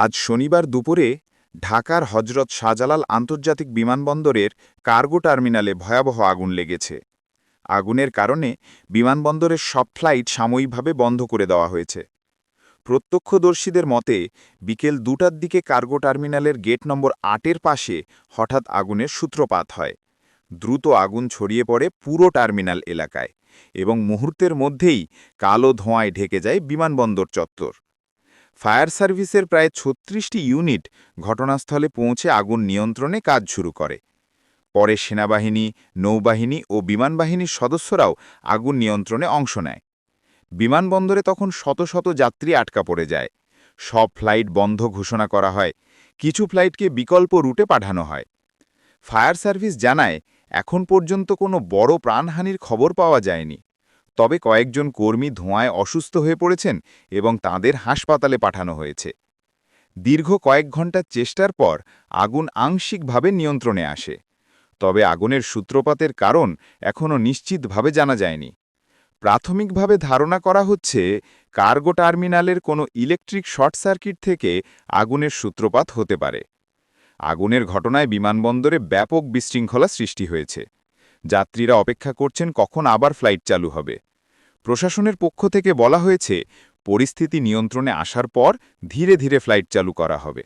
আজ শনিবার দুপুরে ঢাকার হজরত শাহজালাল আন্তর্জাতিক বিমানবন্দরের কার্গো টার্মিনালে ভয়াবহ আগুন লেগেছে। আগুনের কারণে বিমানবন্দরের সব ফ্লাইট সাময়িকভাবে বন্ধ করে দেওয়া হয়েছে। প্রত্যক্ষদর্শীদের মতে, বিকেল দুটার দিকে কার্গো টার্মিনালের গেট নম্বর আটের পাশে হঠাৎ আগুনের সূত্রপাত হয়। দ্রুত আগুন ছড়িয়ে পড়ে পুরো টার্মিনাল এলাকায় এবং মুহূর্তের মধ্যেই কালো ধোঁয়ায় ঢেকে যায় বিমানবন্দর চত্বর। ফায়ার সার্ভিসের প্রায় ছত্রিশটি ইউনিট ঘটনাস্থলে পৌঁছে আগুন নিয়ন্ত্রণে কাজ শুরু করে। পরে সেনাবাহিনী, নৌবাহিনী ও বিমানবাহিনীর সদস্যরাও আগুন নিয়ন্ত্রণে অংশ নেয়। বিমানবন্দরে তখন শত শত যাত্রী আটকা পড়ে যায়। সব ফ্লাইট বন্ধ ঘোষণা করা হয়। কিছু ফ্লাইটকে বিকল্প রুটে পাঠানো হয়। ফায়ার সার্ভিস জানায়, এখন পর্যন্ত কোনো বড় প্রাণহানির খবর পাওয়া যায়নি। তবে কয়েকজন কর্মী ধোঁয়ায় অসুস্থ হয়ে পড়েছেন এবং তাদের হাসপাতালে পাঠানো হয়েছে। দীর্ঘ কয়েক ঘণ্টার চেষ্টার পর আগুন আংশিকভাবে নিয়ন্ত্রণে আসে। তবে আগুনের সূত্রপাতের কারণ এখনও নিশ্চিতভাবে জানা যায়নি। প্রাথমিকভাবে ধারণা করা হচ্ছে, কার্গো টার্মিনালের কোনো ইলেকট্রিক শর্ট সার্কিট থেকে আগুনের সূত্রপাত হতে পারে। আগুনের ঘটনায় বিমানবন্দরে ব্যাপক বিশৃঙ্খলা সৃষ্টি হয়েছে। যাত্রীরা অপেক্ষা করছেন কখন আবার ফ্লাইট চালু হবে। প্রশাসনের পক্ষ থেকে বলা হয়েছে, পরিস্থিতি নিয়ন্ত্রণে আসার পর ধীরে ধীরে ফ্লাইট চালু করা হবে।